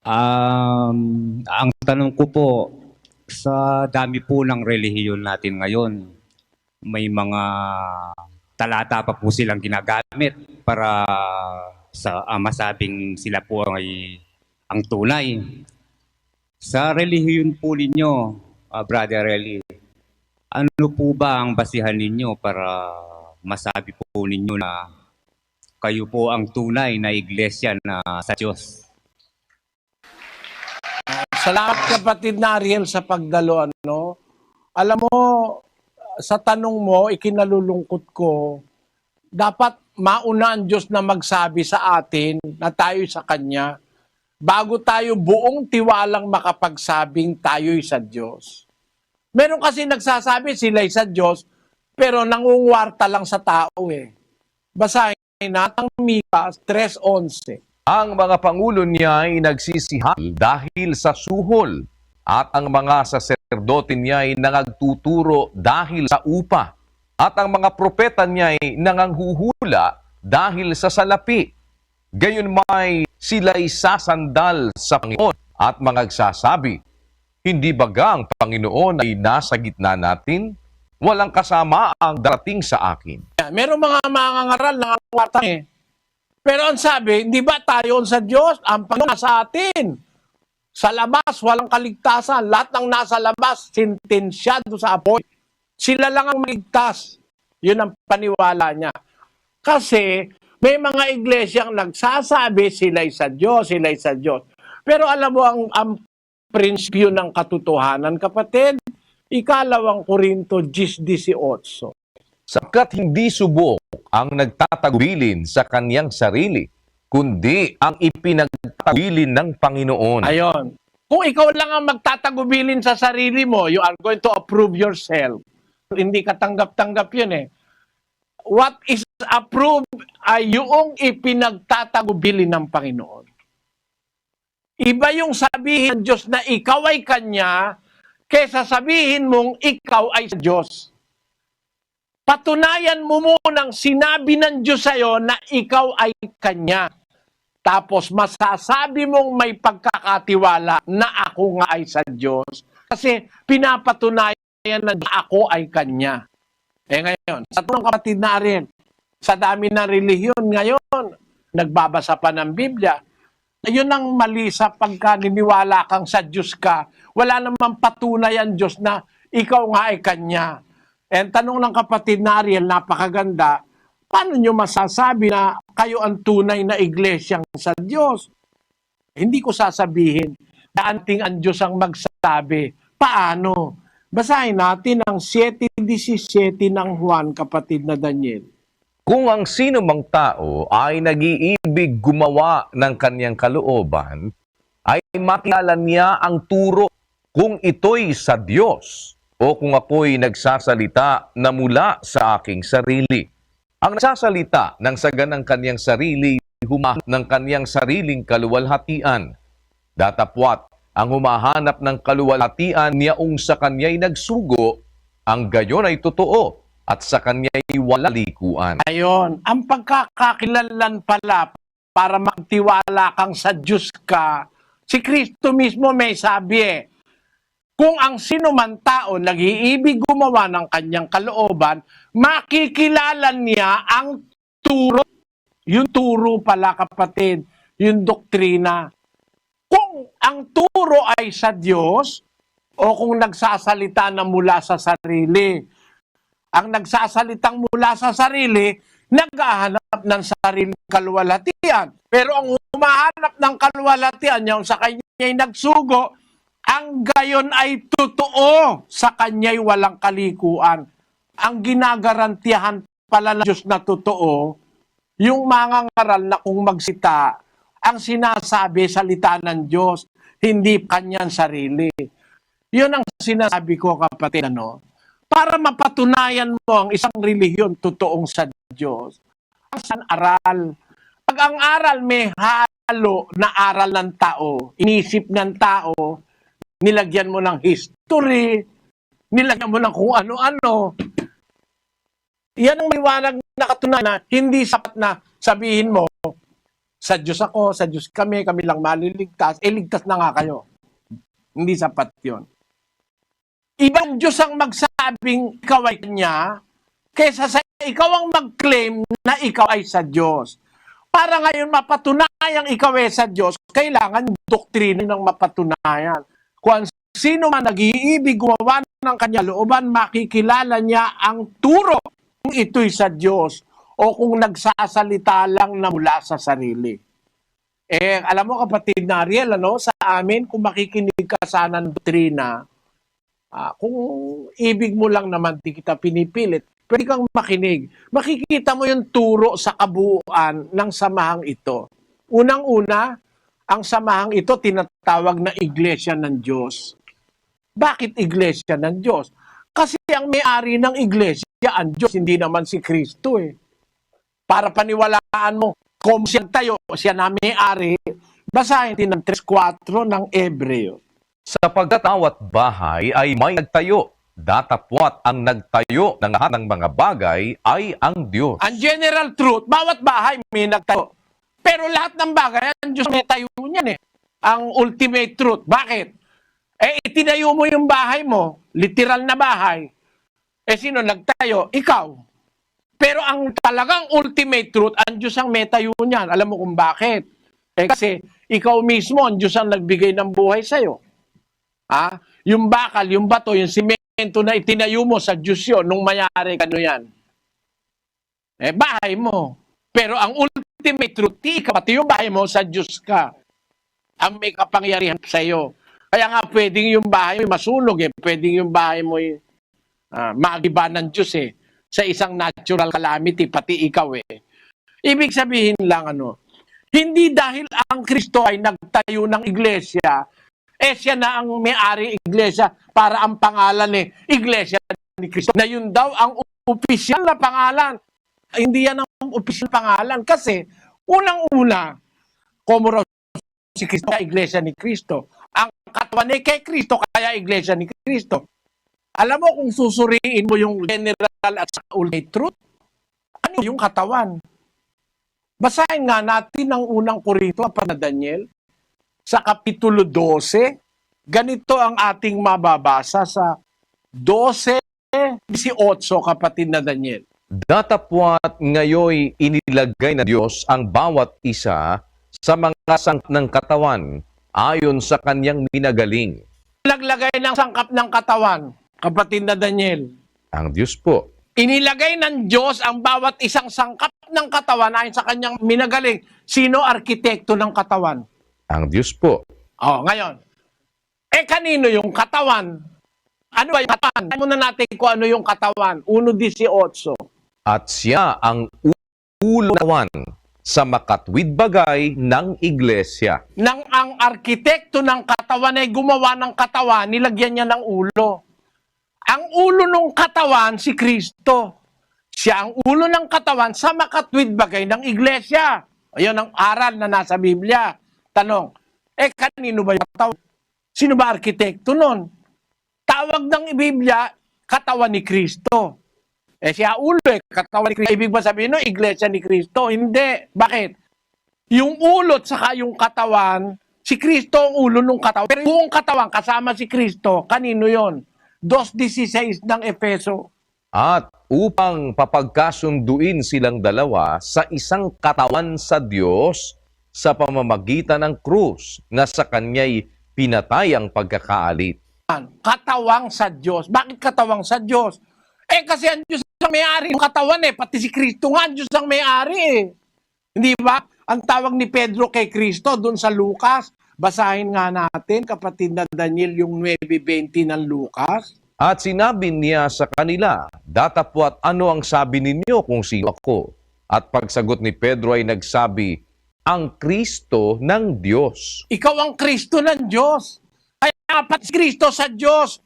Um, ang tanong ko po, sa dami po ng relihiyon natin ngayon, may mga talata pa po silang ginagamit para sa ah, masabing sila po ay ang tunay. Sa relihiyon po ninyo, ah, Brother Eli, ano po ba ang basihan ninyo para masabi po ninyo na kayo po ang tunay na iglesia na sa Diyos? Salamat kapatid na Ariel sa pagdalo. Ano? Alam mo, sa tanong mo, ikinalulungkot ko, dapat mauna ang Diyos na magsabi sa atin na tayo sa Kanya bago tayo buong tiwalang makapagsabing tayo'y sa Diyos. Meron kasi nagsasabi sila'y sa Diyos, pero nangungwarta lang sa tao eh. Basahin natin Mika 3.11. Ang mga pangulo niya ay nagsisihal dahil sa suhol at ang mga saserdote niya ay nangagtuturo dahil sa upa at ang mga propeta niya ay nanganghuhula dahil sa salapi. Gayon may sila'y sasandal sa Panginoon at mangagsasabi, Hindi baga ang Panginoon ay nasa gitna natin? Walang kasama ang darating sa akin. Meron mga mangangaral na ang eh. Pero ang sabi, hindi ba tayo sa Diyos? Ang Panginoon sa atin. Sa labas, walang kaligtasan. Lahat ng nasa labas, sentensyado sa apoy. Sila lang ang maligtas. Yun ang paniwala niya. Kasi may mga iglesyang nagsasabi sila'y sa Diyos, sila'y sa Diyos. Pero alam mo ang, ang prinsipyo ng katotohanan, kapatid, ikalawang Korinto 10.18. sapagkat hindi subok ang nagtatagubilin sa kaniyang sarili, kundi ang ipinagtatagubilin ng Panginoon. Ayon. Kung ikaw lang ang magtatagubilin sa sarili mo, you are going to approve yourself. Hindi ka tanggap-tanggap yun eh. What is approved ay yung ipinagtatagubilin ng Panginoon. Iba yung sabihin ng Diyos na ikaw ay Kanya, kesa sabihin mong ikaw ay sa Diyos. Patunayan mo munang sinabi ng Diyos sa'yo na ikaw ay Kanya. Tapos masasabi mong may pagkakatiwala na ako nga ay sa Diyos. Kasi pinapatunayan na ako ay Kanya. Eh ngayon, sa tunong kapatid na rin, sa dami ng relihiyon ngayon, nagbabasa pa ng Biblia, yun ang mali sa pagka niniwala kang sa Diyos ka. Wala namang patunay ang Diyos na ikaw nga ay Kanya. And tanong ng kapatid na Ariel, napakaganda, paano nyo masasabi na kayo ang tunay na iglesyang sa Diyos? Hindi ko sasabihin na anting ang Diyos ang magsasabi. Paano? Basahin natin ang 7.17 ng Juan, kapatid na Daniel. Kung ang sino mang tao ay nag-iibig gumawa ng kaniyang kalooban, ay makilala niya ang turo kung ito'y sa Diyos o kung ako'y nagsasalita na mula sa aking sarili. Ang nagsasalita ng saga ng kaniyang sarili, humahanap ng kaniyang sariling kaluwalhatian. Datapwat, ang humahanap ng kaluwalhatian niyaong sa kanya'y nagsugo, ang gayon ay totoo at sa kanya'y wala likuan. Ayon, ang pagkakakilanlan pala para magtiwala kang sa Diyos ka, si Kristo mismo may sabi eh, kung ang sino man tao nag-iibig gumawa ng kanyang kalooban, makikilala niya ang turo. Yung turo pala kapatid, yung doktrina. Kung ang turo ay sa Diyos, o kung nagsasalita na mula sa sarili, ang nagsasalitang mula sa sarili, naghahanap ng sariling kalwalatian. Pero ang humahanap ng kalwalatian, yung sa kanya'y nagsugo, ang gayon ay totoo sa kanya'y walang kalikuan. Ang ginagarantiyahan pala ng Diyos na totoo, yung mga ngaral na kung magsita, ang sinasabi salita ng Diyos, hindi kanyang sarili. Yun ang sinasabi ko kapatid, ano? Para mapatunayan mo ang isang relihiyon totoong sa Diyos, asan aral? Pag ang aral may halo na aral ng tao, inisip ng tao, nilagyan mo ng history, nilagyan mo ng kung ano-ano. Yan ang liwanag na katunayan na hindi sapat na sabihin mo, sa Diyos ako, sa Diyos kami, kami lang maliligtas, eh ligtas na nga kayo. Hindi sapat yun. Ibang Diyos ang magsabing ikaw ay Kanya, kaysa sa ikaw ang mag-claim na ikaw ay sa Diyos. Para ngayon mapatunayang ikaw ay sa Diyos, kailangan doktrina ng mapatunayan. Kung sino man nag-iibig gumawa ng kanya looban, makikilala niya ang turo kung ito'y sa Diyos o kung nagsasalita lang na mula sa sarili. Eh, alam mo kapatid na Ariel, ano, sa amin, kung makikinig ka sana ng doktrina, ah, kung ibig mo lang naman, di kita pinipilit, pwede kang makinig. Makikita mo yung turo sa kabuuan ng samahang ito. Unang-una, ang samahang ito tinatawag na Iglesia ng Diyos. Bakit Iglesia ng Diyos? Kasi ang may-ari ng Iglesia, ang Diyos, hindi naman si Kristo eh. Para paniwalaan mo, kung siya tayo, siya na may-ari, basahin din ng 3.4 ng Ebreo. Sapagkat awat bahay ay may nagtayo, datapwat ang nagtayo ng lahat ng mga bagay ay ang Diyos. Ang general truth, bawat bahay may nagtayo. Pero lahat ng bagay, ang Diyos may tayo niyan eh. Ang ultimate truth. Bakit? Eh, itinayo mo yung bahay mo, literal na bahay. Eh, sino nagtayo? Ikaw. Pero ang talagang ultimate truth, ang Diyos ang may tayo niyan. Alam mo kung bakit? Eh, kasi ikaw mismo, ang Diyos ang nagbigay ng buhay sa'yo. Ha? Yung bakal, yung bato, yung simento na itinayo mo sa Diyos yun, nung mayari ka ano yan. Eh, bahay mo. Pero ang truth, di ka, pati yung bahay mo, sa Diyos ka. Ang may kapangyarihan sa iyo. Kaya nga, pwedeng yung bahay mo masunog eh. Pwedeng yung bahay mo uh, magiba ng Diyos eh. Sa isang natural calamity, pati ikaw eh. Ibig sabihin lang ano, hindi dahil ang Kristo ay nagtayo ng iglesia, eh siya na ang may-ari iglesia para ang pangalan eh, iglesia ni Kristo. Na yun daw ang opisyal na pangalan. Hindi yan ang opisyal pangalan kasi unang-una, como raw si Kristo, iglesia ni Kristo. Ang katawan ay kay Kristo, kaya iglesia ni Kristo. Alam mo kung susuriin mo yung general at sa ultimate truth, ano yung katawan? Basahin nga natin ang unang Korinto pa Daniel sa Kapitulo 12. Ganito ang ating mababasa sa 12, 18 kapatid na Daniel. Datapwat ngayoy inilagay na Diyos ang bawat isa sa mga sang ng katawan ayon sa kanyang minagaling. Naglagay ng sangkap ng katawan, kapatid na Daniel. Ang Diyos po. Inilagay ng Diyos ang bawat isang sangkap ng katawan ayon sa kanyang minagaling. Sino arkitekto ng katawan? Ang Diyos po. Oh, ngayon. Eh kanino yung katawan? Ano ba yung katawan? Muna natin kung ano yung katawan. 1.18. At siya ang ulo nawan sa makatwid bagay ng iglesia. Nang ang arkitekto ng katawan ay gumawa ng katawan, nilagyan niya ng ulo. Ang ulo ng katawan, si Kristo. Siya ang ulo ng katawan sa makatwid bagay ng iglesia. Ayun ang aral na nasa Biblia. Tanong, eh kanino ba yung katawan? Sino ba arkitekto nun? Tawag ng Biblia, katawan ni Kristo. Eh siya ulo eh, katawan ni Kristo. Ibig ba sabihin no, iglesia ni Kristo? Hindi. Bakit? Yung ulot saka yung katawan, si Kristo ang ulo ng katawan. Pero yung katawan kasama si Kristo, kanino yon? 2.16 ng Efeso. At upang papagkasunduin silang dalawa sa isang katawan sa Diyos sa pamamagitan ng krus na sa kanya'y pinatay ang pagkakaalit. Katawang sa Diyos. Bakit katawang sa Diyos? Eh kasi ang Diyos ang may-ari ng katawan eh. Pati si Kristo nga, ang Diyos ang may-ari eh. Hindi ba? Ang tawag ni Pedro kay Kristo doon sa Lucas, basahin nga natin, kapatid na Daniel, yung 9.20 ng Lucas. At sinabi niya sa kanila, Datapwat ano ang sabi ninyo kung sino ako? At pagsagot ni Pedro ay nagsabi, Ang Kristo ng Diyos. Ikaw ang Kristo ng Diyos. Kaya apat si Kristo sa Diyos.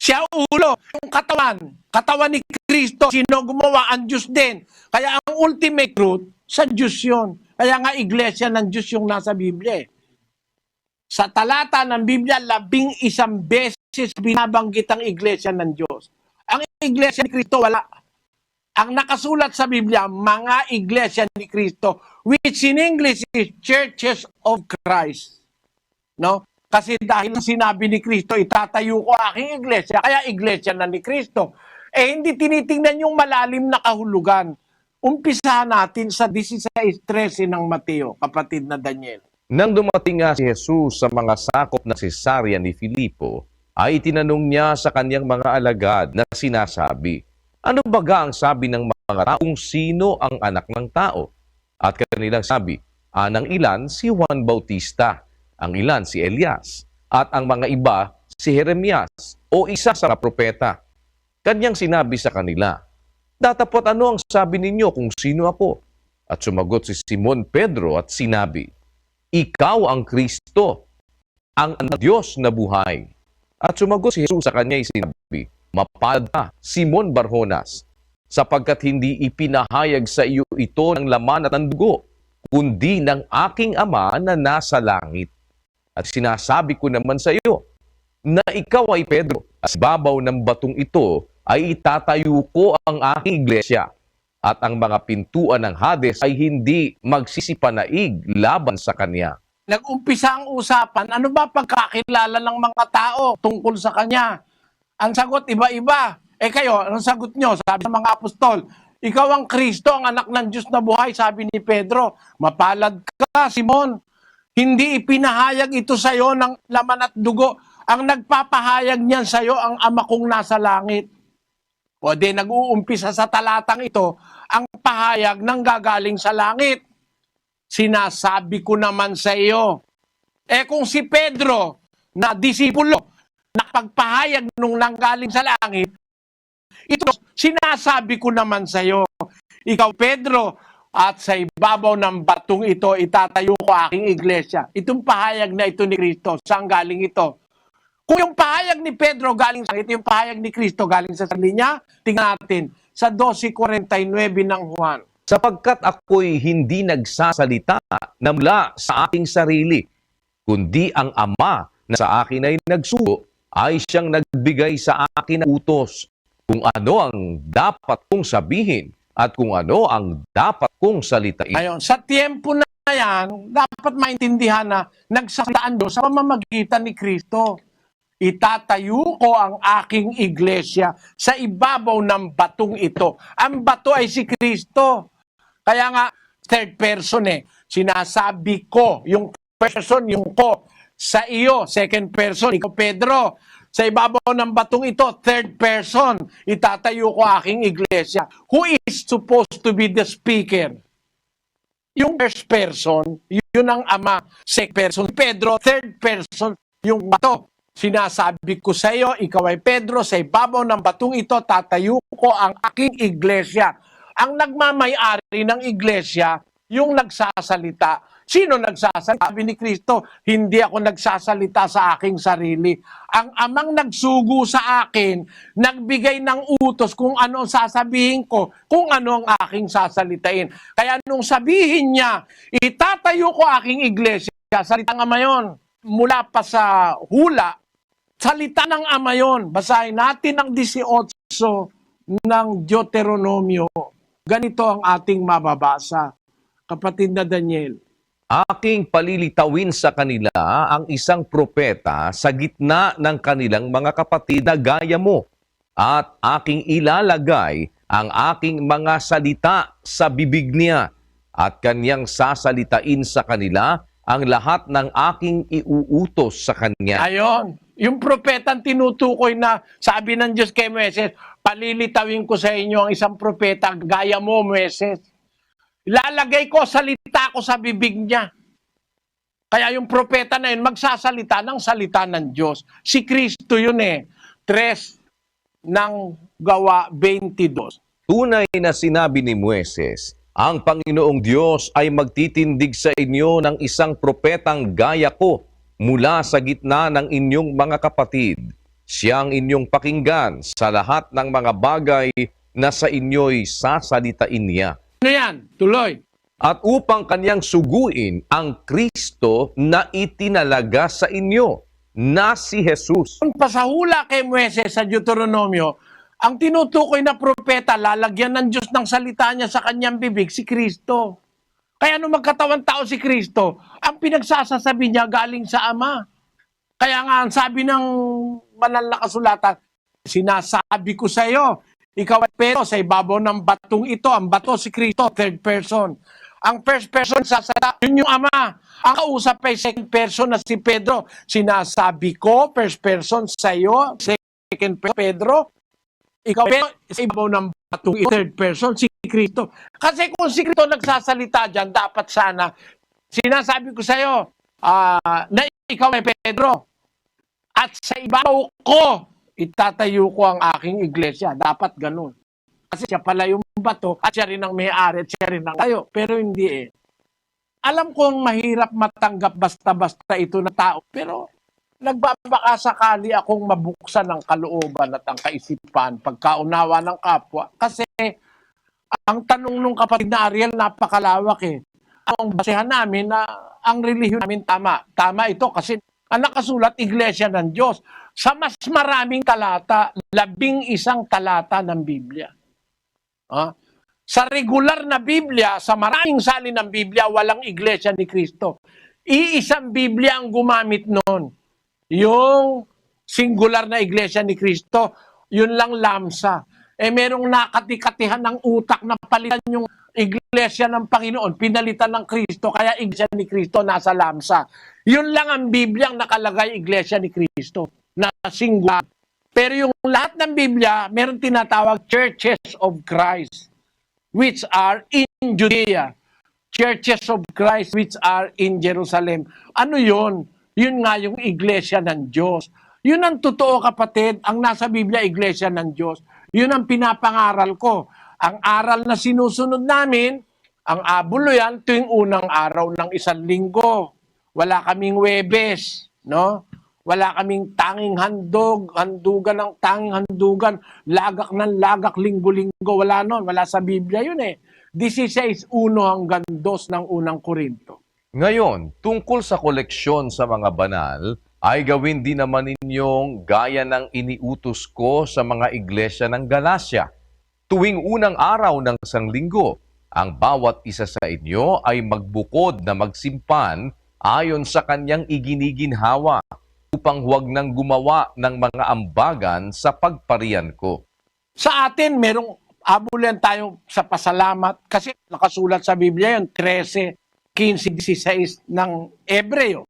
Siya ulo, yung katawan. Katawan ni Kristo, sino gumawa? Ang Diyos din. Kaya ang ultimate truth, sa Diyos yun. Kaya nga iglesia ng Diyos yung nasa Biblia. eh. Sa talata ng Biblia, labing isang beses binabanggit ang iglesia ng Diyos. Ang iglesia ni Kristo, wala. Ang nakasulat sa Biblia, mga iglesia ni Kristo, which in English is churches of Christ. No? Kasi dahil sinabi ni Kristo, itatayo ko aking iglesia, kaya iglesia na ni Kristo. Eh hindi tinitingnan yung malalim na kahulugan. Umpisa natin sa 16.13 ng Mateo, kapatid na Daniel. Nang dumating nga si Jesus sa mga sakop na Cesarea ni Filipo, ay tinanong niya sa kanyang mga alagad na sinasabi, Ano baga ang sabi ng mga taong sino ang anak ng tao? At kanilang sabi, Anang ilan si Juan Bautista, ang ilan si Elias, at ang mga iba si Jeremias o isa sa propeta. Kanyang sinabi sa kanila, Datapot ano ang sabi ninyo kung sino ako? At sumagot si Simon Pedro at sinabi, ikaw ang Kristo, ang Diyos na buhay. At sumagot si Jesus sa kanya ay sinabi, Mapalad ka, Simon Barjonas, sapagkat hindi ipinahayag sa iyo ito ng laman at ng dugo, kundi ng aking ama na nasa langit. At sinasabi ko naman sa iyo, na ikaw ay Pedro, at babaw ng batong ito ay itatayo ko ang aking iglesia, at ang mga pintuan ng Hades ay hindi magsisipanaig laban sa kanya. Nag-umpisa ang usapan, ano ba pagkakilala ng mga tao tungkol sa kanya? Ang sagot, iba-iba. Eh kayo, anong sagot nyo? Sabi ng mga apostol, ikaw ang Kristo, ang anak ng Diyos na buhay, sabi ni Pedro. Mapalad ka, Simon. Hindi ipinahayag ito sa iyo ng laman at dugo. Ang nagpapahayag niyan sa iyo, ang ama kong nasa langit. O di nag-uumpisa sa talatang ito, ang pahayag ng gagaling sa langit. Sinasabi ko naman sa iyo. Eh kung si Pedro na disipulo nakapagpahayag nung nanggaling sa langit, ito sinasabi ko naman sa iyo. Ikaw Pedro, at sa ibabaw ng batong ito, itatayo ko aking iglesia. Itong pahayag na ito ni Kristo, saan galing ito? Kung yung pahayag ni Pedro galing sa ito, yung pahayag ni Kristo galing sa sarili niya, tingnan natin sa 12.49 ng Juan. sapagkat ako'y hindi nagsasalita na mula sa aking sarili, kundi ang Ama na sa akin ay nagsugo, ay siyang nagbigay sa akin ng utos kung ano ang dapat kong sabihin at kung ano ang dapat kong salitain. Ayon, sa tiempo na yan, dapat maintindihan na nagsasalaan Diyos sa pamamagitan ni Kristo. Itatayo ko ang aking iglesia sa ibabaw ng batong ito. Ang bato ay si Kristo. Kaya nga, third person eh. Sinasabi ko, yung person, yung ko. Sa iyo, second person, ikaw Pedro. Sa ibabaw ng batong ito, third person, itatayo ko aking iglesia. Who is supposed to be the speaker? Yung first person, yun ang ama. Second person, Pedro. Third person, yung bato. Sinasabi ko sa iyo, ikaw ay Pedro, sa ibabaw ng batong ito, tatayo ko ang aking iglesia. Ang nagmamayari ng iglesia, yung nagsasalita. Sino nagsasalita? Sabi ni Kristo, hindi ako nagsasalita sa aking sarili. Ang amang nagsugo sa akin, nagbigay ng utos kung ano ang sasabihin ko, kung ano ang aking sasalitain. Kaya nung sabihin niya, itatayo ko aking iglesia, salita ng ama yun. Mula pa sa hula, salita ng ama yun. Basahin natin ang 18 ng Deuteronomio. Ganito ang ating mababasa. Kapatid na Daniel. Aking palilitawin sa kanila ang isang propeta sa gitna ng kanilang mga kapatid na gaya mo. At aking ilalagay ang aking mga salita sa bibig niya at kanyang sasalitain sa kanila ang lahat ng aking iuutos sa kanya. Ayon, yung propetang tinutukoy na sabi ng Diyos kay Moises, palilitawin ko sa inyo ang isang propeta gaya mo, Moises. Lalagay ko salita ko sa bibig niya. Kaya yung propeta na yun, magsasalita ng salita ng Diyos. Si Kristo yun eh. Tres ng gawa 22. Tunay na sinabi ni Mueses, ang Panginoong Diyos ay magtitindig sa inyo ng isang propetang gaya ko mula sa gitna ng inyong mga kapatid. Siyang inyong pakinggan sa lahat ng mga bagay na sa inyo'y sasalitain niya. Ano yan? Tuloy. At upang kanyang suguin ang Kristo na itinalaga sa inyo, na si Jesus. Kung pasahula kay Moises sa Deuteronomio, Ang tinutukoy na propeta, lalagyan ng Diyos ng salita niya sa kanyang bibig, si Kristo. Kaya nung magkatawan tao si Kristo, ang pinagsasasabi niya galing sa Ama. Kaya nga, ang sabi ng banal na kasulatan, sinasabi ko sa iyo, ikaw ay Pedro sa ibabaw ng batong ito. Ang bato si Kristo, third person. Ang first person sa salita, yun yung Ama. Ang kausap ay second person na si Pedro. Sinasabi ko, first person sa iyo, second person, Pedro. Ikaw pero sa ibabaw ng batong ito, third person, si Kristo. Kasi kung si Kristo nagsasalita dyan, dapat sana, sinasabi ko sa iyo, ah, na ikaw ay Pedro. At sa ibabaw ko, itatayo ko ang aking iglesia. Dapat ganun. Kasi siya pala yung bato at siya rin ang may-ari at siya rin ang tayo. Pero hindi eh. Alam kong mahirap matanggap basta-basta ito na tao. Pero nagbabaka sakali akong mabuksan ang kalooban at ang kaisipan pagkaunawa ng kapwa. Kasi ang tanong nung kapatid na Ariel, napakalawak eh. Ang basehan namin na ang relihiyon namin tama. Tama ito kasi ang nakasulat, Iglesia ng Diyos. Sa mas maraming talata, labing isang talata ng Biblia. Ah? Sa regular na Biblia, sa maraming salin ng Biblia, walang Iglesia ni Kristo. Iisang Biblia ang gumamit noon. Yung singular na Iglesia ni Kristo, yun lang lamsa. Eh merong nakatikatihan ng utak na palitan yung Iglesia ng Panginoon, pinalitan ng Kristo, kaya Iglesia ni Kristo nasa lamsa. Yun lang ang Biblia ang nakalagay Iglesia ni Kristo na singular. Pero yung lahat ng Biblia, meron tinatawag churches of Christ which are in Judea. Churches of Christ which are in Jerusalem. Ano yon? Yun nga yung iglesia ng Diyos. Yun ang totoo kapatid, ang nasa Biblia, iglesia ng Diyos. Yun ang pinapangaral ko. Ang aral na sinusunod namin, ang abulo yan tuwing unang araw ng isang linggo. Wala kaming webes, no? Wala kaming tanging handog, handugan ng tanging handugan, lagak ng lagak, linggo-linggo. Wala nun, wala sa Biblia yun eh. 16.1 hanggang 2 ng unang Korinto. Ngayon, tungkol sa koleksyon sa mga banal, ay gawin din naman ninyong gaya ng iniutos ko sa mga iglesia ng Galacia. Tuwing unang araw ng sanglinggo, ang bawat isa sa inyo ay magbukod na magsimpan ayon sa kanyang iginiginhawa upang huwag nang gumawa ng mga ambagan sa pagparian ko. Sa atin, merong abulan tayo sa pasalamat kasi nakasulat sa Biblia yun, 13, 15, 16 ng Ebreo.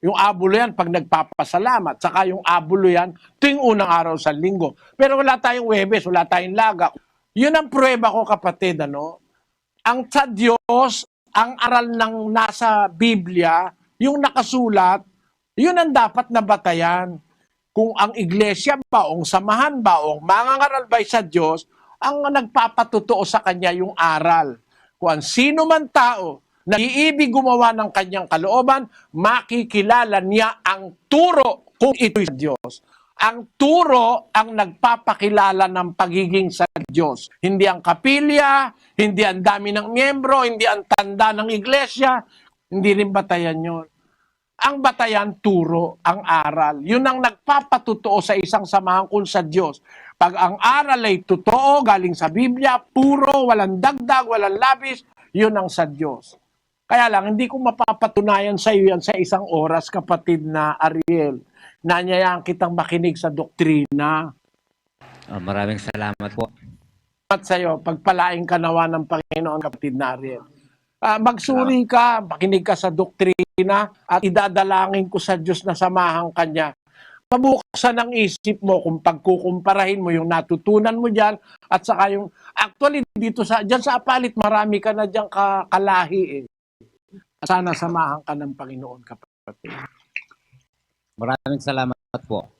Yung abulo yan pag nagpapasalamat. Saka yung abulo yan tuwing unang araw sa linggo. Pero wala tayong Webes, wala tayong Laga. Yun ang prueba ko kapatid. Ano? Ang sa Diyos, ang aral ng nasa Biblia, yung nakasulat, yun ang dapat na batayan. Kung ang iglesia ba, o ang samahan ba, o ang mangangaral ba sa Diyos, ang nagpapatutuo sa kanya yung aral. Kung ang sino man tao na iibig gumawa ng kanyang kalooban, makikilala niya ang turo kung ito'y sa Diyos. Ang turo ang nagpapakilala ng pagiging sa Diyos. Hindi ang kapilya, hindi ang dami ng miyembro, hindi ang tanda ng iglesia, hindi rin batayan yon. Ang batayan, turo, ang aral. Yun ang nagpapatutuo sa isang samahan kung sa Diyos. Pag ang aral ay totoo, galing sa Biblia, puro, walang dagdag, walang labis, yun ang sa Diyos. Kaya lang, hindi ko mapapatunayan sa iyo yan sa isang oras, kapatid na Ariel. Nanyayaan kitang makinig sa doktrina. Ah, maraming salamat po. At sa iyo, pagpalaing ka nawa ng Panginoon, kapatid na Ariel. Ah, magsuri ka, makinig ka sa doktrina, at idadalangin ko sa Diyos na samahan kanya. Mabuksan ang isip mo kung pagkukumparahin mo yung natutunan mo diyan at saka yung actually dito sa diyan sa apalit marami ka na diyan ka, kalahi eh. Sana samahan ka ng Panginoon kapatid. Maraming salamat po.